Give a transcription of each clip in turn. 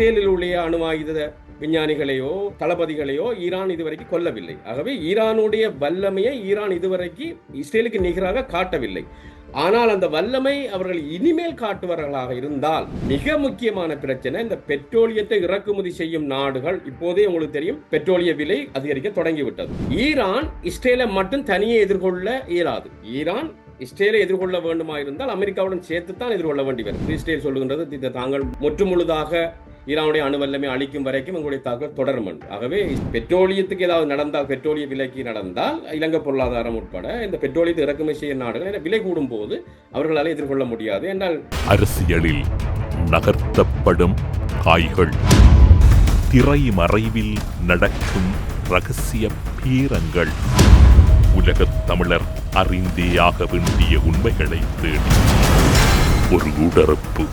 இஸ்ரேலில் உள்ள அணு ஆயுத விஞ்ஞானிகளையோ தளபதிகளையோ ஈரான் இதுவரைக்கும் கொல்லவில்லை. ஆகவே ஈரானுடைய வல்லமையை ஈரான் இதுவரைக்கும் இஸ்ரேலுக்கு நிகராக காட்டவில்லை. ஆனால் அந்த வல்லமை அவர்கள் இனிமேல் காட்டுவார்களாக இருந்தால் மிக முக்கியமான பிரச்சனை இந்த பெட்ரோலியத்தை இறக்குமதி செய்யும் நாடுகள். இப்போதே உங்களுக்கு தெரியும் பெட்ரோலிய விலை அதிகரிக்க தொடங்கிவிட்டது. ஈரான் இஸ்ரேலை மட்டும் தனியே எதிர்கொள்ள இயலாது. ஈரான் இஸ்ரேலை எதிர்கொள்ள வேண்டுமா இருந்தால் அமெரிக்காவுடன் சேர்த்து தான் எதிர்கொள்ள வேண்டி வரும். இஸ்ரேல் சொல்லுகின்றது இது தாங்கள் முற்றுமுழுதாக ஈரானுடைய அணு வல்லமை அளிக்கும் வரைக்கும் உங்களுடைய தாக்கல் தொடரும் ஆகவே பெட்ரோலியத்துக்கு ஏதாவது நடந்தால் பெட்ரோலிய விலைக்கு நடந்தால் இலங்கை பொருளாதாரம் உட்பட இந்த பெட்ரோலியத்தை இறக்குமதி செய்ய நாடுகள் விலை கூடும் போது அவர்களால் எதிர்கொள்ள முடியாது என்றால் அரசியலில் நகர்த்தப்படும் காய்கள் திரைமறைவில் நடக்கும் ரகசிய பீரங்கள். உலகத் தமிழர் அறிந்தேயாக வேண்டிய உண்மைகளை தேடி. ஒரு உடறுப்பு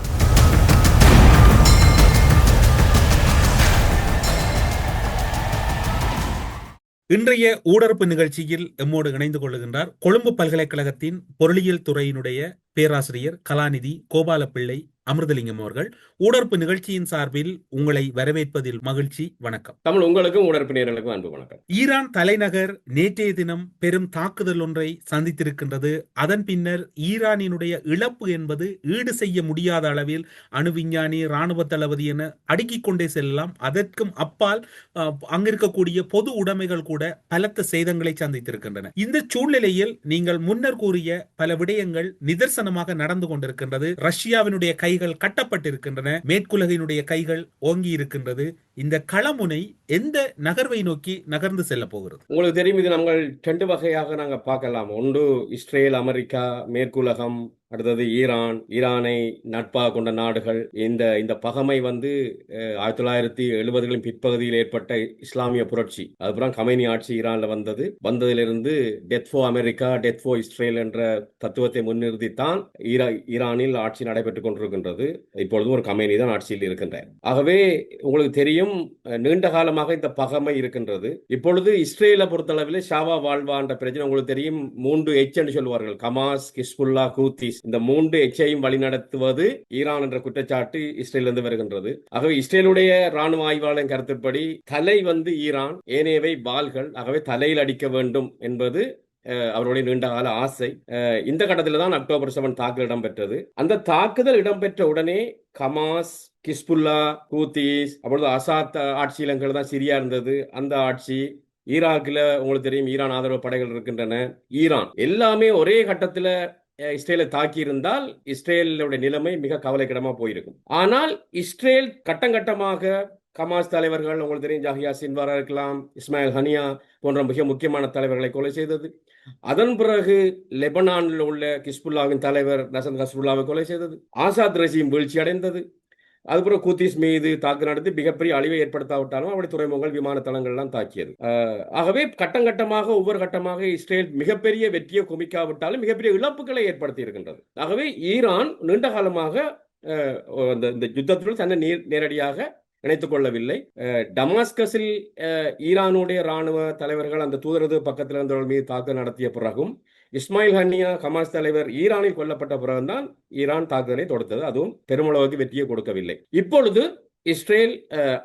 இன்றைய ஊடறுப்பு நிகழ்ச்சியில் எம்மோடு இணைந்து கொள்ளுகின்றார் கொழும்பு பல்கலைக்கழகத்தின் பொருளியல் துறையினுடைய பேராசிரியர் கலாநிதி கோபாலப்பிள்ளை அமிர்தலிங்கம் அவர்கள் ஊடறுப்பு நிகழ்ச்சியின் சார்பில் உங்களை வரவேற்பதில் மகிழ்ச்சி வணக்கம். தமிழ் உங்களுக்கும் உடற்பு நேர்களுக்கும் அன்பு வணக்கம். ஈரான் தலைநகர் நேற்றைய தினம் பெரும் தாக்குதல் ஒன்றை சந்தித்திருக்கின்றது. அதன் பின்னர் ஈரானினுடைய இழப்பு என்பது ஈடு செய்ய முடியாத அளவில் அணு விஞ்ஞானி ராணுவ தளபதி என அடுக்கிக் கொண்டே செல்லலாம். அதற்கும் அப்பால் அங்கிருக்கக்கூடிய பொது உடைமைகள் கூட பலத்த சேதங்களை சந்தித்திருக்கின்றன. இந்த சூழ்நிலையில் நீங்கள் முன்னர் கூறிய பல விடயங்கள் நிதர்சனமாக நடந்து கொண்டிருக்கின்றது. ரஷ்யாவினுடைய கைகள் கட்டப்பட்டிருக்கின்றன. மேற்குலகினுடைய கைகள் ஓங்கி இருக்கின்றது இந்த களமுனை எந்த நகர்வை நோக்கி நகர்ந்து செல்ல போகிறது? உங்களுக்கு தெரியும் இது நம்ம ரெண்டு வகையாக நாங்கள் பார்க்கலாம். ஒன்று இஸ்ரேல் அமெரிக்கா மேற்குலகம் அடுத்தது ஈரான். ஈரானை நட்பாக கொண்ட நாடுகள். இந்த இந்த பகமை வந்து ஆயிரத்தி தொள்ளாயிரத்தி எழுபதுகளின் பிற்பகுதியில் ஏற்பட்ட இஸ்லாமிய புரட்சி. அதுக்கப்புறம் கமைனி ஆட்சி ஈரான்ல வந்தது. வந்ததிலிருந்து டெத் ஃபோ அமெரிக்கா டெத் ஃபோ இஸ்ரேல் என்ற தத்துவத்தை முன்னிறுத்தித்தான் ஈரா ஈரானில் ஆட்சி நடைபெற்றுக் கொண்டிருக்கின்றது. இப்பொழுதும் ஒரு கமைனி தான் ஆட்சியில் இருக்கின்றார். ஆகவே உங்களுக்கு தெரியும் இன்னும் நீண்ட காலமாக இந்த பகமை இருக்கின்றது. இப்பொழுது இஸ்ரேலை பொறுத்தளவில் ஷாவா வாழ்வா என்ற பிரச்சனை உங்களுக்கு தெரியும். மூன்று எச் என்று சொல்வார்கள். கமாஸ் கிஸ்புல்லா கூத்திஸ் இந்த மூன்று எச்சையும் வழிநடத்துவது ஈரான் என்ற குற்றச்சாட்டு இஸ்ரேலிருந்து வருகின்றது. ஆகவே இஸ்ரேலுடைய ராணுவ ஆய்வாளர் கருத்துப்படி தலை வந்து ஈரான் ஏனையவை பால்கள். ஆகவே தலையில் அடிக்க வேண்டும் என்பது அவருடைய நீண்டகால ஆசை. இந்த கட்டத்தில் தான் அக்டோபர் செவன் தாக்குதல் இடம்பெற்றது. அந்த தாக்குதல் இடம்பெற்ற உடனே கமாஸ் கிஸ்புல்லா கூத்தீஸ் அப்பொழுது அசாத் ஆட்சியிலங்கள் தான் சிரியா இருந்தது. அந்த ஆட்சி ஈராக்கில் உங்களுக்கு தெரியும் ஈரான் ஆதரவு படைகள் இருக்கின்றன. ஈரான் எல்லாமே ஒரே கட்டத்தில் இஸ்ரேலை தாக்கி இருந்தால் இஸ்ரேலுடைய நிலைமை மிக கவலைக்கிடமா போயிருக்கும். ஆனால் இஸ்ரேல் கட்டம் ஹமாஸ் கமாஸ் தலைவர்கள் உங்களுக்கு தெரியும் ஜாஹியா சின்வாரா இருக்கலாம் இஸ்மாயில் ஹனியா போன்ற மிக முக்கியமான தலைவர்களை கொலை செய்தது. அதன் பிறகு லெபனானில் உள்ள கிஸ்புல்லாவின் தலைவர் நசந்த் ஹஸ்புல்லாவை கொலை செய்தது. ஆசாத் ரஜீம் வீழ்ச்சி அடைந்தது. அதுக்கப்புறம் கூத்திஸ் மீது தாக்கு நடத்தி மிகப்பெரிய அழிவை ஏற்படுத்தாவிட்டாலும் அவருடைய துறைமுகங்கள் விமான தளங்கள்லாம் தாக்கியது. ஆகவே கட்டம் கட்டமாக ஒவ்வொரு கட்டமாக இஸ்ரேல் மிகப்பெரிய வெற்றியை குமிக்காவிட்டாலும் மிகப்பெரிய இழப்புகளை ஏற்படுத்தி இருக்கின்றது ஆகவே ஈரான் நீண்ட காலமாக இந்த யுத்தத்துடன் யுத்தத்தில் தன்னை நேரடியாக இணைத்துக் கொள்ளவில்லை. டமாஸ்கஸில் ஈரானுடைய ராணுவ தலைவர்கள் அந்த தூதரது பக்கத்தில் இருந்தவர்கள் மீது தாக்குதல் நடத்திய பிறகும் இஸ்மாயில் ஹனியா ஹமாஸ் தலைவர் ஈரானில் கொல்லப்பட்ட பிறகுதான் ஈரான் தாக்குதலை தொடுத்தது. அதுவும் பெருமளவுக்கு வெற்றியை கொடுக்கவில்லை. இப்பொழுது இஸ்ரேல்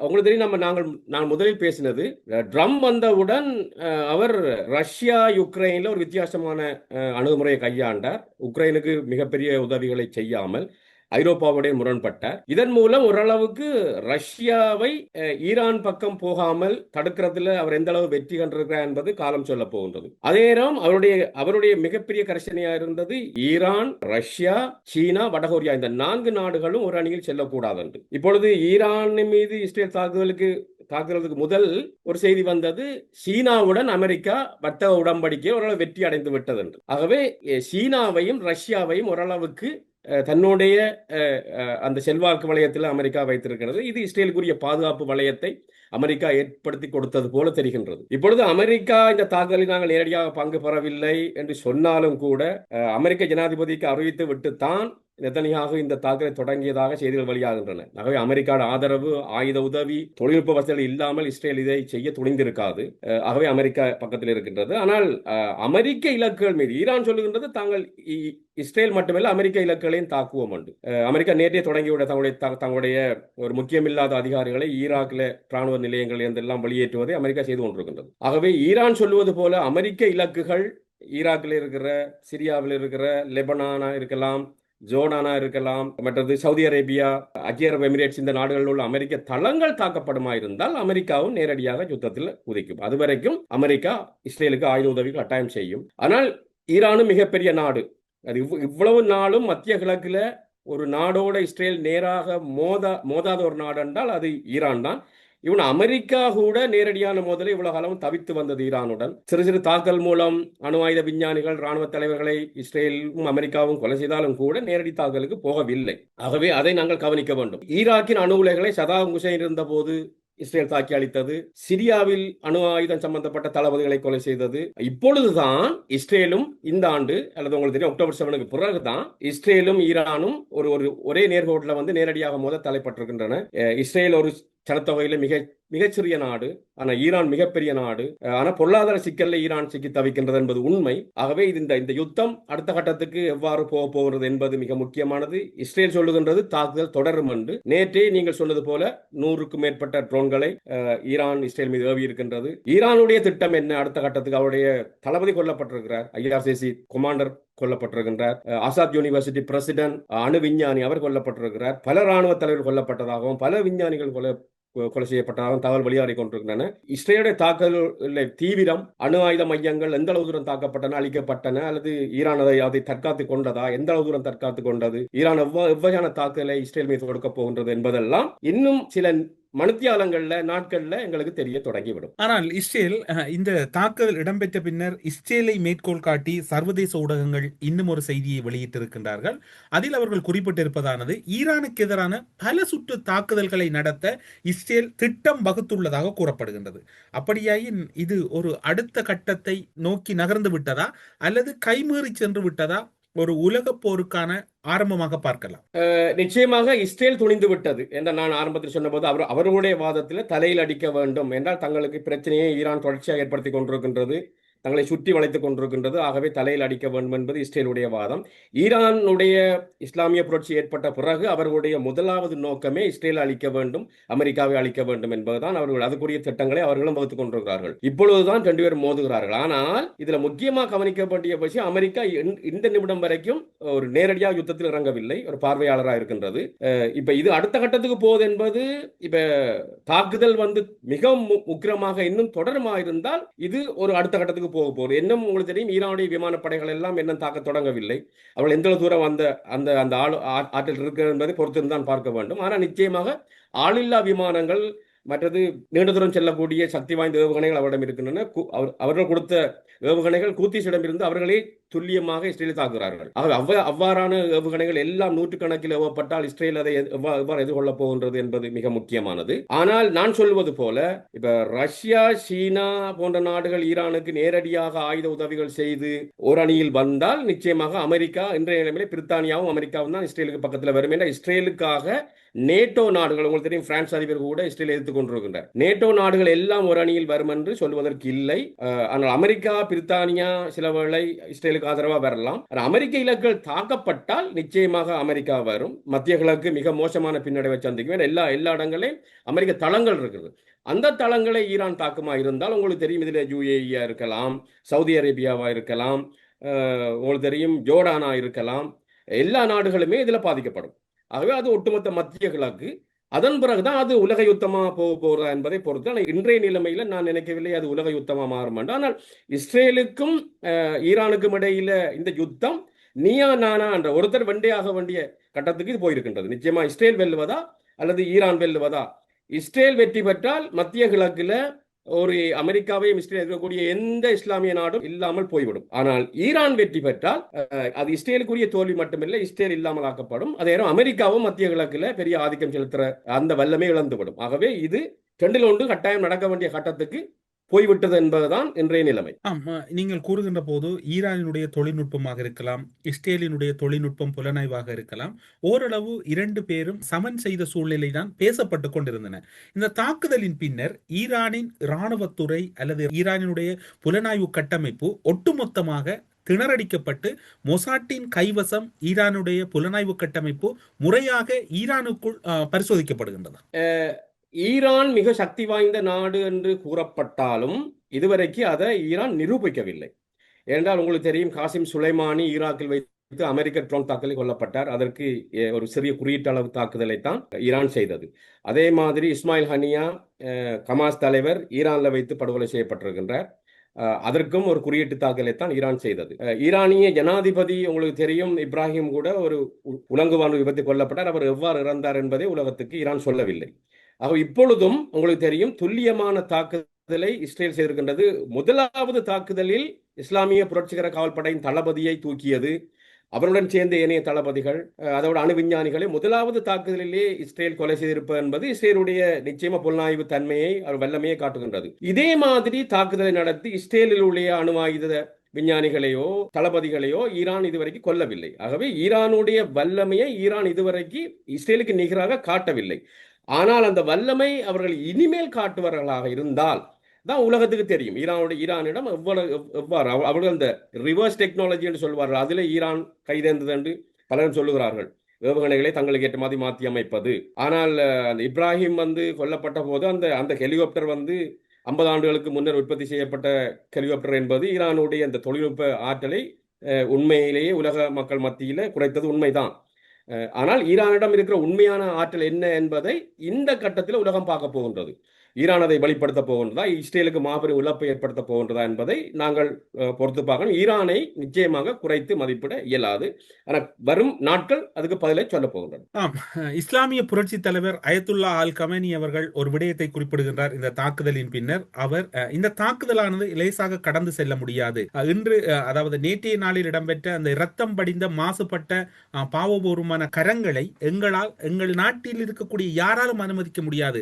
உங்களுக்கு தெரியும் நம்ம நாங்கள் நான் முதலில் பேசினது ட்ரம் ட்ரம்ப் வந்தவுடன் அவர் ரஷ்யா யுக்ரைனில் ஒரு வித்தியாசமான அணுகுமுறையை கையாண்டார். உக்ரைனுக்கு மிகப்பெரிய உதவிகளை செய்யாமல் ஐரோப்பாவுடைய முரண்பட்டார். இதன் மூலம் ஓரளவுக்கு ரஷ்யாவை ஈரான் பக்கம் போகாமல் தடுக்கிறதுல அவர் எந்த அளவு வெற்றி கண்டிருக்கிறார் என்பது காலம் சொல்ல போகின்றது. அதே நேரம் அவருடைய அவருடைய மிகப்பெரிய கரிசனையா இருந்தது ஈரான் ரஷ்யா சீனா வடகொரியா இந்த நான்கு நாடுகளும் ஒரு அணியில் செல்லக்கூடாது என்று இப்பொழுது ஈரான் மீது இஸ்ரேல் தாக்குதலுக்கு தாக்குறதுக்கு முதல் ஒரு செய்தி வந்தது சீனாவுடன் அமெரிக்கா வர்த்தக உடன்படிக்கை ஓரளவு வெற்றி அடைந்து விட்டது என்று ஆகவே சீனாவையும் ரஷ்யாவையும் ஓரளவுக்கு தன்னுடைய அந்த செல்வாக்கு வளையத்தில் அமெரிக்கா வைத்திருக்கிறது. இது இஸ்ரேலுக்குரிய பாதுகாப்பு வளையத்தை அமெரிக்கா ஏற்படுத்தி கொடுத்தது போல தெரிகின்றது. இப்பொழுது அமெரிக்கா இந்த தாக்குதலில் நாங்கள் நேரடியாக பங்கு பெறவில்லை என்று சொன்னாலும் கூட அமெரிக்க ஜனாதிபதிக்கு அறிவித்து விட்டு தான் நெத்தனியாக இந்த தாக்குதலை தொடங்கியதாக செய்திகள் வெளியாகின்றன. ஆகவே அமெரிக்காவோட ஆதரவு ஆயுத உதவி தொழில்நுட்ப வசதிகள் இல்லாமல் இஸ்ரேல் இதை செய்ய துணிந்திருக்காது. ஆகவே அமெரிக்கா பக்கத்தில் இருக்கின்றது. ஆனால் அமெரிக்க இலக்குகள் மீது ஈரான் சொல்லுகின்றது தாங்கள் இஸ்ரேல் மட்டுமல்ல அமெரிக்க இலக்குகளையும் தாக்குவோம் உண்டு. அமெரிக்கா நேற்றே தொடங்கிவிட தங்களுடைய த- தங்களுடைய ஒரு முக்கியமில்லாத அதிகாரிகளை ஈராக்கில் ராணுவ நிலையங்கள் இருந்தெல்லாம் வெளியேற்றுவதை அமெரிக்கா செய்து கொண்டிருக்கின்றது. ஆகவே ஈரான் சொல்லுவது போல அமெரிக்க இலக்குகள் ஈராக்கில் இருக்கிற சிரியாவில் இருக்கிற லெபனானா இருக்கலாம் ஜோர்டானா இருக்கலாம் மற்றது சவுதி அரேபியா ஐக்கிய அரபு எமிரேட்ஸ் இந்த நாடுகளில் உள்ள அமெரிக்க தளங்கள் தாக்கப்படுமா இருந்தால் அமெரிக்காவும் நேரடியாக யுத்தத்தில் உதைக்கும் அதுவரைக்கும் அமெரிக்கா இஸ்ரேலுக்கு ஆயுத உதவி கட்டாயம் செய்யும். ஆனால் ஈரானும் மிகப்பெரிய நாடு. அது இவ்வளவு நாளும் மத்திய கிழக்குல ஒரு நாடோட இஸ்ரேல் நேராக மோதா மோதாத ஒரு நாடு என்றால் அது ஈரான் தான். இவன் அமெரிக்கா கூட நேரடியான மோதலை இவ்வளவு காலம் தவித்து வந்தது ஈரானுடன். சிறு சிறு தாக்கல் மூலம் அணு ஆயுத விஞ்ஞானிகள் ராணுவ தலைவர்களை இஸ்ரேலும் அமெரிக்காவும் கொலை செய்தாலும் கூட நேரடி தாக்கலுக்கு போகவில்லை. ஆகவே அதை நாங்கள் கவனிக்க வேண்டும். ஈராக்கின் அணு உலைகளை சதாம் ஹுசைன் இருந்தபோது இஸ்ரேல் தாக்கி அளித்தது. சிரியாவில் அணு ஆயுதம் சம்பந்தப்பட்ட தளபதிகளை கொலை செய்தது. இப்பொழுதுதான் இஸ்ரேலும் இந்த ஆண்டு அல்லது உங்களுக்கு தெரியும் அக்டோபர் செவனுக்கு பிறகுதான் இஸ்ரேலும் ஈரானும் ஒரு ஒரு ஒரே நேர்கோட்டில் வந்து நேரடியாக மோத தலைப்பட்டிருக்கின்றன இஸ்ரேல் ஒரு சனத்தொகையில மிக மிகச்சிறிய நாடு ஆனா ஈரான் மிகப்பெரிய நாடு. ஆனா பொருளாதார சிக்கல்ல ஈரான் சிக்கி தவிக்கின்றது என்பது உண்மை. ஆகவே இது இந்த இந்த யுத்தம் அடுத்த கட்டத்துக்கு எவ்வாறு போக போகிறது என்பது மிக முக்கியமானது. இஸ்ரேல் சொல்லுகின்றது தாக்குதல் தொடரும் என்று. நேற்றே நீங்கள் சொன்னது போல நூறுக்கும் மேற்பட்ட ட்ரோன்களை ஈரான் இஸ்ரேல் மீது ஏவி இருக்கின்றது. ஈரானுடைய திட்டம் என்ன? அடுத்த கட்டத்துக்கு அவருடைய தளபதி கொல்லப்பட்டிருக்கிறார். ஐஆர்சிசி கொமாண்டர் கொல்லப்பட்டிருக்கின்றார். ஆசாத் யூனிவர்சிட்டி பிரசிடென்ட் அணு விஞ்ஞானி அவர் கொல்லப்பட்டிருக்கிறார். பல ராணுவ தலைவர்கள் கொல்லப்பட்டதாகவும் பல விஞ்ஞானிகள் கொல்ல கொலை செய்யப்பட்டதாகவும் தகவல் வெளியாகி கொண்டிருக்கின்றன. இஸ்ரேலுடைய தாக்குதல் தீவிரம் அணு ஆயுத மையங்கள் எந்த அளவு தூரம் தாக்கப்பட்டன அழிக்கப்பட்டன அல்லது ஈரான் அதை அதை தற்காத்து கொண்டதா எந்த அளவு தூரம் தற்காத்து கொண்டது ஈரான் எவ்வளவு எவ்வகையான தாக்குதலை இஸ்ரேல் மீது கொடுக்க போகின்றது என்பதெல்லாம் இன்னும் சில மனுத்தியாலங்கள்ல நாட்கள்ல எங்களுக்கு தெரிய தொடங்கிவிடும். ஆனால் இஸ்ரேல் இந்த தாக்குதல் இடம்பெற்ற பின்னர் இஸ்ரேலை மேற்கோள் காட்டி சர்வதேச ஊடகங்கள் இன்னும் ஒரு செய்தியை வெளியிட்டிருக்கின்றார்கள். அதில் அவர்கள் குறிப்பிட்டிருப்பதானது ஈரானுக்கு எதிரான பல சுற்று தாக்குதல்களை நடத்த இஸ்ரேல் திட்டம் வகுத்துள்ளதாக கூறப்படுகின்றது. அப்படியாயின் இது ஒரு அடுத்த கட்டத்தை நோக்கி நகர்ந்து விட்டதா? அல்லது கைமீறி சென்று விட்டதா? ஒரு உலகப் போருக்கான ஆரம்பமாக பார்க்கலாம். நிச்சயமாக இஸ்ரேல் துணிந்து விட்டது என்று நான் ஆரம்பத்தில் சொன்னபோது அவர் அவர்களுடைய வாதத்தில் தலையில் அடிக்க வேண்டும் என்றால் தங்களுக்கு பிரச்சனையை ஈரான் தொடர்ச்சியாக ஏற்படுத்தி கொண்டிருக்கின்றது. தங்களை சுற்றி வளைத்துக் கொண்டிருக்கின்றது. ஆகவே தலையில் அடிக்க வேண்டும் என்பது இஸ்ரேலுடைய வாதம். ஈரானுடைய இஸ்லாமிய புரட்சி ஏற்பட்ட பிறகு அவர்களுடைய முதலாவது நோக்கமே இஸ்ரேல் அழிக்க வேண்டும் அமெரிக்காவை அழிக்க வேண்டும் என்பதுதான் அவர்கள் அதுக்குரிய திட்டங்களை அவர்களும் வகுத்துக் கொண்டிருக்கிறார்கள். இப்பொழுதுதான் ரெண்டு பேரும் மோதுகிறார்கள். ஆனால் இதுல முக்கியமாக கவனிக்க வேண்டிய விஷயம் அமெரிக்கா இந்த- இந்த நிமிடம் வரைக்கும் ஒரு நேரடியாக யுத்தத்தில் இறங்கவில்லை. ஒரு பார்வையாளராக இருக்கின்றது. இப்ப இது அடுத்த கட்டத்துக்கு போகுது என்பது இப்ப தாக்குதல் வந்து மிகவும் உக்கிரமாக இன்னும் தொடருமா இருந்தால் இது ஒரு அடுத்த கட்டத்துக்கு போக போகுது இன்னும் உங்களுக்கு தெரியும் ஈரானுடைய விமானப்படைகள் எல்லாம் இன்னும் தாக்க தொடங்கவில்லை. அவர்கள் எந்த தூரம் அந்த அந்த அந்த ஆளு ஆ- ஆற்றல் இருக்கிறது என்பதை பொறுத்திருந்தான் பார்க்க வேண்டும். ஆனால் நிச்சயமாக ஆளில்லா விமானங்கள் மற்றது நீண்ட தூரம் செல்லக்கூடிய சக்தி வாய்ந்த ஏவுகணைகள் அவரிடம் இருக்கின்றன. அவர்- அவர்கள் கொடுத்த ஏவுகணைகள் கூத்தீஸிடம் இருந்து அவர்களே துல்லியமாக இஸ்ரேலை தாக்குகிறார்கள். ஆகவே அவ்வ அவ்வாறான ஏவுகணைகள் எல்லாம் நூற்றுக்கணக்கில் ஏவப்பட்டால் இஸ்ரேல் அதை எது- எவ்வாறு எதிர்கொள்ளப் போகின்றது என்பது மிக முக்கியமானது. ஆனால் நான் சொல்வது போல இப்ப ரஷ்யா சீனா போன்ற நாடுகள் ஈரானுக்கு நேரடியாக ஆயுத உதவிகள் செய்து ஒரு அணியில் வந்தால் நிச்சயமாக அமெரிக்கா இன்றைய நிலைமையில பிரித்தானியாவும் அமெரிக்காவும் தான் இஸ்ரேலுக்கு பக்கத்தில் வரும். என்ற இஸ்ரேலுக்காக நேட்டோ நாடுகள் உங்களுக்கு தெரியும் பிரான்ஸ் அதிபர் கூட இஸ்ரேல் எதிர்த்து கொண்டிருக்கின்றார். நேட்டோ நாடுகள் எல்லாம் ஒரு அணியில் வரும் என்று சொல்வதற்கு இல்லை. ஆனால் அமெரிக்கா பிரித்தானியா சில வேளை இஸ்ரேலுக்கு ஆதரவாக வரலாம். அமெரிக்க இலக்குகள் தாக்கப்பட்டால் நிச்சயமாக அமெரிக்கா வரும். மத்திய கிழக்கு மிக மோசமான பின்னடைவை சந்திக்கும். எல்லா எல்லா இடங்களையும் அமெரிக்க தளங்கள் இருக்குது. அந்த தளங்களை ஈரான் தாக்குமா இருந்தால் உங்களுக்கு தெரியும் இதில் யூஏஇயா இருக்கலாம் சவுதி அரேபியாவா இருக்கலாம் உங்களுக்கு தெரியும் ஜோர்டானா இருக்கலாம். எல்லா நாடுகளுமே இதில் பாதிக்கப்படும். ஆகவே அது ஒட்டுமொத்த மத்திய கிழக்கு அதன் பிறகுதான் அது உலக யுத்தமா போக போறதா என்பதை பொறுத்து. ஆனால் இன்றைய நிலைமையில நான் நினைக்கவில்லை அது உலக யுத்தமா மாறும் ஆனால் இஸ்ரேலுக்கும் ஈரானுக்கும் இடையில இந்த யுத்தம் நீயா நானா என்ற ஒருத்தர் வெண்டையாக வேண்டிய கட்டத்துக்கு இது போயிருக்கின்றது. நிச்சயமா இஸ்ரேல் வெல்லுவதா அல்லது ஈரான் வெல்லுவதா? இஸ்ரேல் வெற்றி பெற்றால் மத்திய கிழக்குல ஒரு அமெரிக்காவையும் இஸ்ரேல் இருக்கக்கூடிய எந்த இஸ்லாமிய நாடும் இல்லாமல் போய்விடும். ஆனால் ஈரான் வெற்றி பெற்றால் அஹ், அது இஸ்ரேலுக்குரிய தோல்வி மட்டுமில்லை இஸ்ரேல் இல்லாமல் ஆக்கப்படும். அதே நேரம் அமெரிக்காவும் மத்திய கிழக்குல பெரிய ஆதிக்கம் செலுத்துற அந்த வல்லமே இழந்துவிடும். ஆகவே இது ரெண்டில் ஒன்று கட்டாயம் நடக்க வேண்டிய கட்டத்துக்கு போய்விட்டது என்பதுதான் இன்றைய நிலைமை. ஆம் நீங்கள் கூறுகின்ற போது ஈரானினுடைய தொழில்நுட்பமாக இருக்கலாம் இஸ்ரேலினுடைய தொழில்நுட்பம் புலனாய்வாக இருக்கலாம் ஓரளவு இரண்டு பேரும் சமன் செய்த சூழ்நிலை தான் பேசப்பட்டு கொண்டிருந்தன. இந்த தாக்குதலின் பின்னர் ஈரானின் இராணுவத்துறை அல்லது ஈரானினுடைய புலனாய்வு கட்டமைப்பு ஒட்டுமொத்தமாக திணறடிக்கப்பட்டு மொசாட்டின் கைவசம் ஈரானுடைய புலனாய்வு கட்டமைப்பு முறையாக ஈரானுக்குள் பரிசோதிக்கப்படுகின்றதா. ஈரான் மிக சக்தி வாய்ந்த நாடு என்று கூறப்பட்டாலும் இதுவரைக்கு அதை ஈரான் நிரூபிக்கவில்லை. ஏனென்றால் உங்களுக்கு தெரியும் காசிம் சுலைமானி ஈராக்கில் வைத்து அமெரிக்க ட்ரோன் தாக்குதலில் கொல்லப்பட்டார். அதற்கு ஒரு சிறிய குறியீட்டு அளவு தாக்குதலை தான் ஈரான் செய்தது. அதே மாதிரி இஸ்மாயில் ஹனியா கமாஸ் தலைவர் ஈரானில் வைத்து படுகொலை செய்யப்பட்டிருக்கின்றார். அதற்கும் ஒரு குறியீட்டு தாக்குதலை தான் ஈரான் செய்தது. ஈரானிய ஜனாதிபதி உங்களுக்கு தெரியும் இப்ராஹிம் கூட ஒரு உ- உலங்குவான் கொல்லப்பட்டார். அவர் எவ்வாறு இறந்தார் என்பதை உலகத்துக்கு ஈரான் சொல்லவில்லை. ஆக இப்பொழுதும் உங்களுக்கு தெரியும் துல்லியமான தாக்குதலை இஸ்ரேல் செய்திருக்கின்றது. முதலாவது தாக்குதலில் இஸ்லாமிய புரட்சிகர காவல்படையின் தளபதியை தூக்கியது. அவருடன் சேர்ந்த ஏனைய தளபதிகள் அதோட அணு விஞ்ஞானிகளை முதலாவது தாக்குதலிலே இஸ்ரேல் கொலை செய்திருப்பது என்பது இஸ்ரேலுடைய நிச்சயமா புலனாய்வு தன்மையை அவர் வல்லமையை காட்டுகின்றது. இதே மாதிரி தாக்குதலை நடத்தி இஸ்ரேலில் உள்ள அணு ஆயுத விஞ்ஞானிகளையோ தளபதிகளையோ ஈரான் இதுவரைக்கும் கொல்லவில்லை. ஆகவே ஈரானுடைய வல்லமையை ஈரான் இதுவரைக்கும் இஸ்ரேலுக்கு நிகராக காட்டவில்லை. ஆனால் அந்த வல்லமை அவர்கள் இனிமேல் காட்டுவார்களாக இருந்தால் தான் உலகத்துக்கு தெரியும். ஈரானோட ஈரானிடம் எவ்வளவு எவ்வாறு? அவர்கள் அந்த ரிவர்ஸ் டெக்னாலஜி என்று சொல்வார்கள். அதில் ஈரான் கைதேர்ந்தது என்று பலரும் சொல்லுகிறார்கள். ஏவுகணைகளை தங்களுக்கு ஏற்ற மாதிரி மாற்றி அமைப்பது. ஆனால் அந்த இப்ராஹிம் வந்து கொல்லப்பட்ட போது அந்த அந்த ஹெலிகாப்டர் வந்து ஐம்பது ஆண்டுகளுக்கு முன்னர் உற்பத்தி செய்யப்பட்ட ஹெலிகாப்டர் என்பது ஈரானுடைய அந்த தொழில்நுட்ப ஆற்றலை உண்மையிலேயே உலக மக்கள் மத்தியில் குறைத்தது உண்மைதான். ஆனால் ஈரானிடம் இருக்கிற உண்மையான ஆற்றல் என்ன என்பதை இந்த கட்டத்தில் உலகம் பார்க்க போகின்றது. ஈரான் அதை வெளிப்படுத்த போகின்றதா? இஸ்ரேலுக்கு மாபெரும் இழப்பை ஏற்படுத்த போகின்றதா என்பதை நாங்கள் பொறுத்து பார்க்கணும். ஈரானை நிச்சயமாக குறைத்து மதிப்பிட இயலாது. ஆனால் வரும் நாட்கள் அதுக்கு பதிலை சொல்ல போகின்றன ஆம். இஸ்லாமிய புரட்சி தலைவர் அயத்துல்லா அல் கமேனி அவர்கள் ஒரு விடயத்தை குறிப்பிடுகின்றார் இந்த தாக்குதலின் பின்னர். அவர் இந்த தாக்குதலானது லேசாக கடந்து செல்ல முடியாது. இன்று அதாவது நேற்றைய நாளில் இடம்பெற்ற அந்த இரத்தம் படிந்த மாசுபட்ட பாவபூர்வமான கரங்களை எங்களால் எங்கள் நாட்டில் இருக்கக்கூடிய யாராலும் அனுமதிக்க முடியாது.